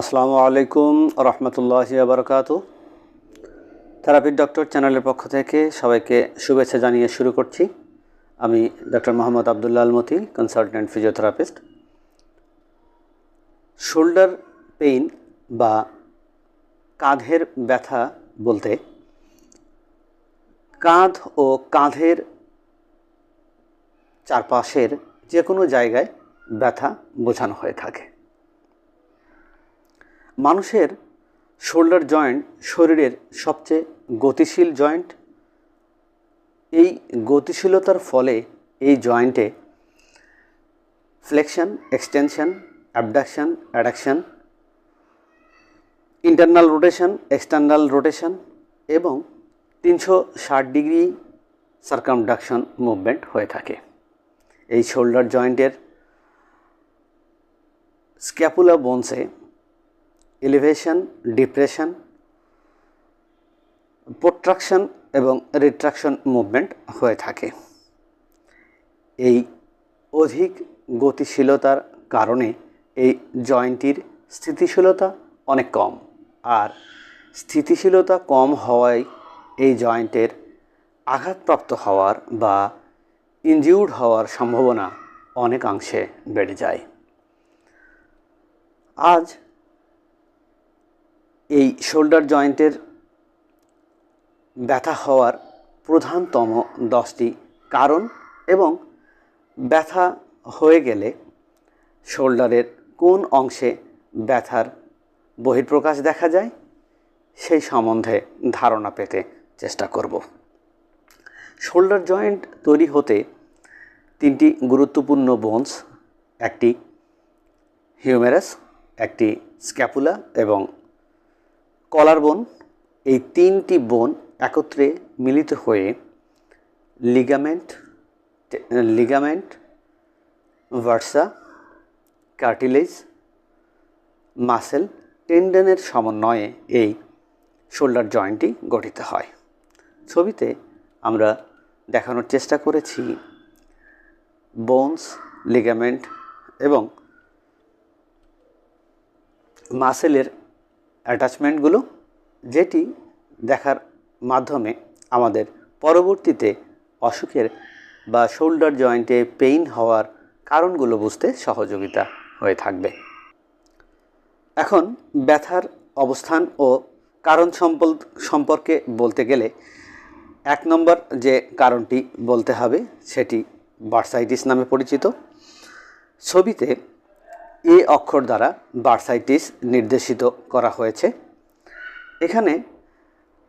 আসসালামু আলাইকুম রহমতুল্লাহ বারকাত থেরাপির ডক্টর চ্যানেলের পক্ষ থেকে সবাইকে শুভেচ্ছা জানিয়ে শুরু করছি। আমি doctor Mohammad Abdullah Almati consultant physiotherapist shoulder pain বা কাঁধের ব্যথা বলতে কাঁধ ও কাঁধের চারপাশের যে কোনো জায়গায় ব্যথা বোঝানো হয়ে থাকে। মানুষের শোল্ডার জয়েন্ট শরীরের সবচেয়ে গতিশীল জয়েন্ট। এই গতিশীলতার ফলে এই জয়েন্টে flexion extension abduction adduction internal rotation external rotation এবং তিনশো ষাট ডিগ্রি সার্কামডাকশন মুভমেন্ট হয়ে থাকে। এই শোল্ডার জয়েন্টের স্ক্যাপুলা বোনসে এলিভেশন ডিপ্রেশন প্রোট্রাকশন এবং রিট্রাকশন মুভমেন্ট হয়ে থাকে। এই অধিক গতিশীলতার কারণে এই জয়েন্টটির স্থিতিশীলতা অনেক কম আর স্থিতিশীলতা কম হওয়ায় এই জয়েন্টের আঘাতপ্রাপ্ত হওয়ার বা ইনজিউর্ড হওয়ার সম্ভাবনা অনেকাংশে বেড়ে যায়। আজ এই শোল্ডার জয়েন্টের ব্যথা হওয়ার প্রধানতম দশটি কারণ এবং ব্যথা হয়ে গেলে শোল্ডারের কোন অংশে ব্যথার বহিঃপ্রকাশ দেখা যায়, সেই সম্বন্ধে ধারণা পেতে চেষ্টা করব। শোল্ডার জয়েন্ট তৈরি হতে তিনটি গুরুত্বপূর্ণ বোনস একটি হিউমেরাস একটি স্ক্যাপুলা এবং কলার বোন, এই তিনটি বোন একত্রে মিলিত হয়ে ligament ligament bursa cartilage muscle টেন্ডনের সমন্বয়ে এই শোল্ডার জয়েন্টটি গঠিত হয়। ছবিতে আমরা দেখানোর চেষ্টা করেছি বোনস লিগামেন্ট এবং মাসেলের অ্যাটাচমেন্টগুলো যেটি দেখার মাধ্যমে আমাদের পরবর্তীতে অসুখের বা শোল্ডার জয়েন্টে পেইন হওয়ার কারণগুলো বুঝতে সহযোগিতা হয়ে থাকবে। এখন ব্যথার অবস্থান ও কারণ সম্পর্কে বলতে গেলে এক নম্বর যে কারণটি বলতে হবে সেটি বার্সাইটিস নামে পরিচিত। ছবিতে এ অক্ষর দ্বারা বার্সাইটিস নির্দেশিত করা হয়েছে। এখানে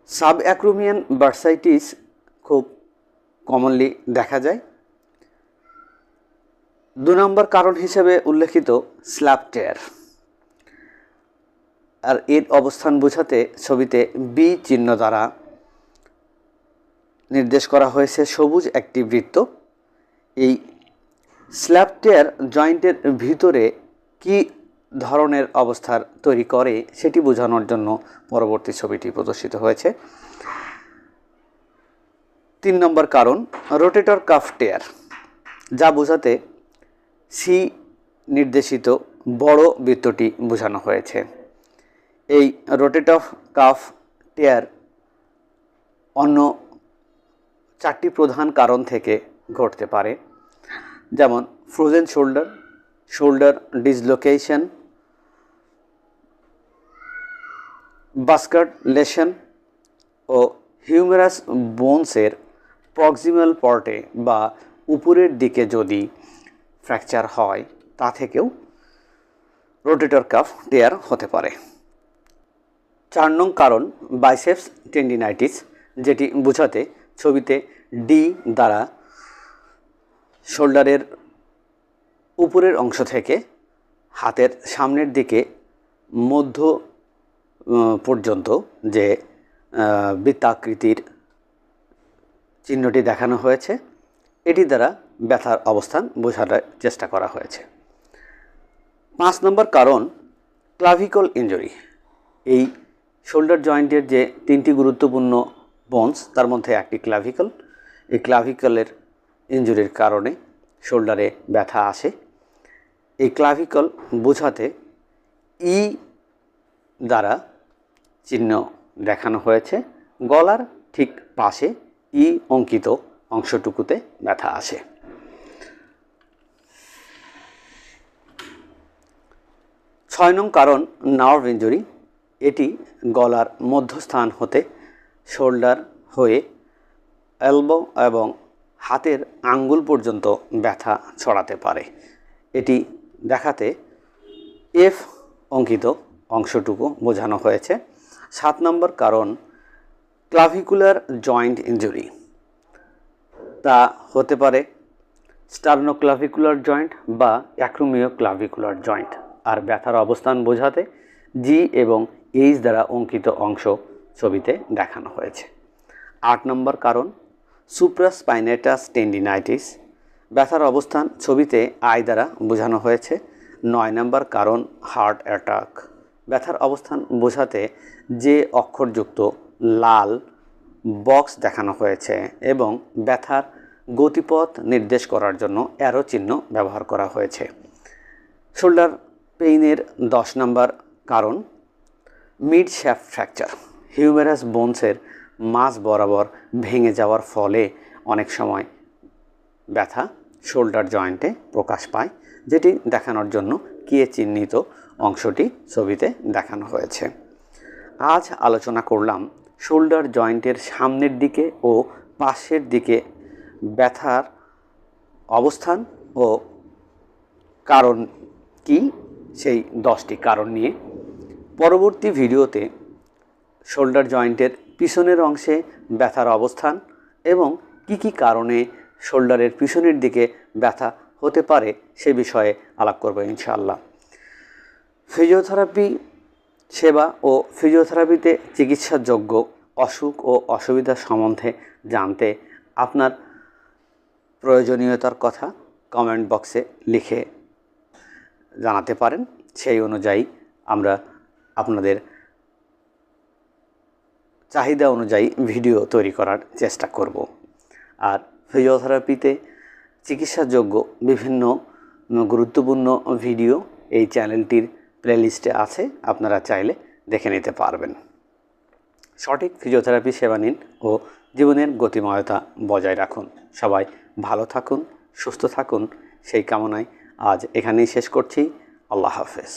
সাব অ্যাক্রোমিয়ান বার্সাইটিস খুব কমনলি দেখা যায়। দু নম্বর কারণ হিসেবে উল্লেখিত স্ল্যাব টেয়ার। আর এর অবস্থান বোঝাতে ছবিতে বি চিহ্ন দ্বারা নির্দেশ করা হয়েছে সবুজ একটি বৃত্ত। এই স্ল্যাব টেয়ার জয়েন্টের ভিতরে কি ধরনের অবস্থার তৈরি করে সেটি বোঝানোর জন্য পরবর্তী ছবিটি প্রদর্শিত হয়েছে। তিন নম্বর কারণ, রোটেটর কাফ টেয়ার, যা বোঝাতে সি নির্দেশিত বড় বৃত্তটি বোঝানো হয়েছে। এই রোটেটর কাফ টেয়ার অন্য চারটি প্রধান কারণ থেকে ঘটতে পারে, যেমন ফ্রোজেন শোল্ডার শোল্ডার ডিসলোকেশন বাস্কার লেশন ও হিউমেরাস বোনসের প্রক্সিমাল পর্টে বা উপরের দিকে যদি ফ্র্যাকচার হয়, তা থেকেও রোটেটর কাফ টেয়ার হতে পারে। চার নং কারণ বাইসেপস টেন্ডিনাইটিস যেটি বোঝাতে ছবিতে ডি দ্বারা শোল্ডারের উপরের অংশ থেকে হাতের সামনের দিকে মধ্য পর্যন্ত যে বৃত্তাকৃতির চিহ্নটি দেখানো হয়েছে, এটি দ্বারা ব্যথার অবস্থান বোঝার চেষ্টা করা হয়েছে। পাঁচ নম্বর কারণ ক্লাভিকল ইঞ্জুরি এই শোল্ডার জয়েন্টের যে তিনটি গুরুত্বপূর্ণ বন্স তার মধ্যে একটি ক্লাভিকল এই ক্লাভিকলের ইঞ্জুরির কারণে শোল্ডারে ব্যথা আসে। এই ক্লাভিকল বোঝাতে ই দ্বারা চিহ্ন দেখানো হয়েছে। গলার ঠিক পাশে ই অঙ্কিত অংশটুকুতে ব্যথা আসে। ছয় নং কারণ নার্ভ ইঞ্জুরি এটি গলার মধ্যস্থান হতে শোল্ডার হয়ে এলবো এবং হাতের আঙ্গুল পর্যন্ত ব্যথা ছড়াতে পারে। এটি দেখাতে এফ অঙ্কিত অংশটুকু বোঝানো হয়েছে। সাত নম্বর কারণ ক্লাভিকুলার জয়েন্ট ইঞ্জুরি তা হতে পারে স্টার্নোক্লাভিকুলার জয়েন্ট বা অ্যাক্রোমিও ক্লাভিকুলার জয়েন্ট আর ব্যথার অবস্থান বোঝাতে জি এবং এইচ দ্বারা অঙ্কিত অংশ ছবিতে দেখানো হয়েছে। আট নম্বর কারণ সুপ্রাস্পাইনেটাস টেন্ডিনাইটিস ব্যথার অবস্থান ছবিতে আই দ্বারা বোঝানো হয়েছে। নয় নম্বর কারণ, হার্ট অ্যাটাক। ব্যথার অবস্থান বোঝাতে যে অক্ষরযুক্ত লাল বক্স দেখানো হয়েছে এবং ব্যথার গতিপথ নির্দেশ করার জন্য অ্যারো চিহ্ন ব্যবহার করা হয়েছে। শোল্ডার পেইনের দশ নম্বর কারণ, মিড শ্যাফট ফ্র্যাকচার। হিউমেরাস বোনসের মাঝ বরাবর ভেঙে যাওয়ার ফলে অনেক সময় ব্যথা শোল্ডার জয়েন্টে প্রকাশ পায়, যেটি দেখানোর জন্য কে চিহ্নিত অংশটি ছবিতে দেখানো হয়েছে। আজ আলোচনা করলাম শোল্ডার জয়েন্টের সামনের দিকে ও পাশের দিকে ব্যথার অবস্থান ও কারণ কি, সেই দশটি কারণ নিয়ে। পরবর্তী ভিডিওতে শোল্ডার জয়েন্টের পিছনের অংশে ব্যথার অবস্থান এবং কি কি কারণে শোল্ডারের পিছনের দিকে ব্যথা হতে পারে সে বিষয়ে আলাপ করব ইনশাআল্লাহ। ফিজিওথেরাপি সেবা ও ফিজিওথেরাপিতে চিকিৎসাযোগ্য অসুখ ও অসুবিধা সম্বন্ধে জানতে আপনার প্রয়োজনীয়তার কথা কমেন্ট বক্সে লিখে জানাতে পারেন। সেই অনুযায়ী আমরা আপনাদের চাহিদা অনুযায়ী ভিডিও তৈরি করার চেষ্টা করব। আর ফিজিওথেরাপিতে চিকিৎসাযোগ্য বিভিন্ন গুরুত্বপূর্ণ ভিডিও এই চ্যানেলটির প্লেলিস্টে আছে, আপনারা চাইলে দেখে নিতে পারবেন। সঠিক ফিজিওথেরাপি সেবা নিন ও জীবনের গতিময়তা বজায় রাখুন। সবাই ভালো থাকুন, সুস্থ থাকুন, সেই কামনায় আজ এখানেই শেষ করছি। আল্লাহ হাফেজ।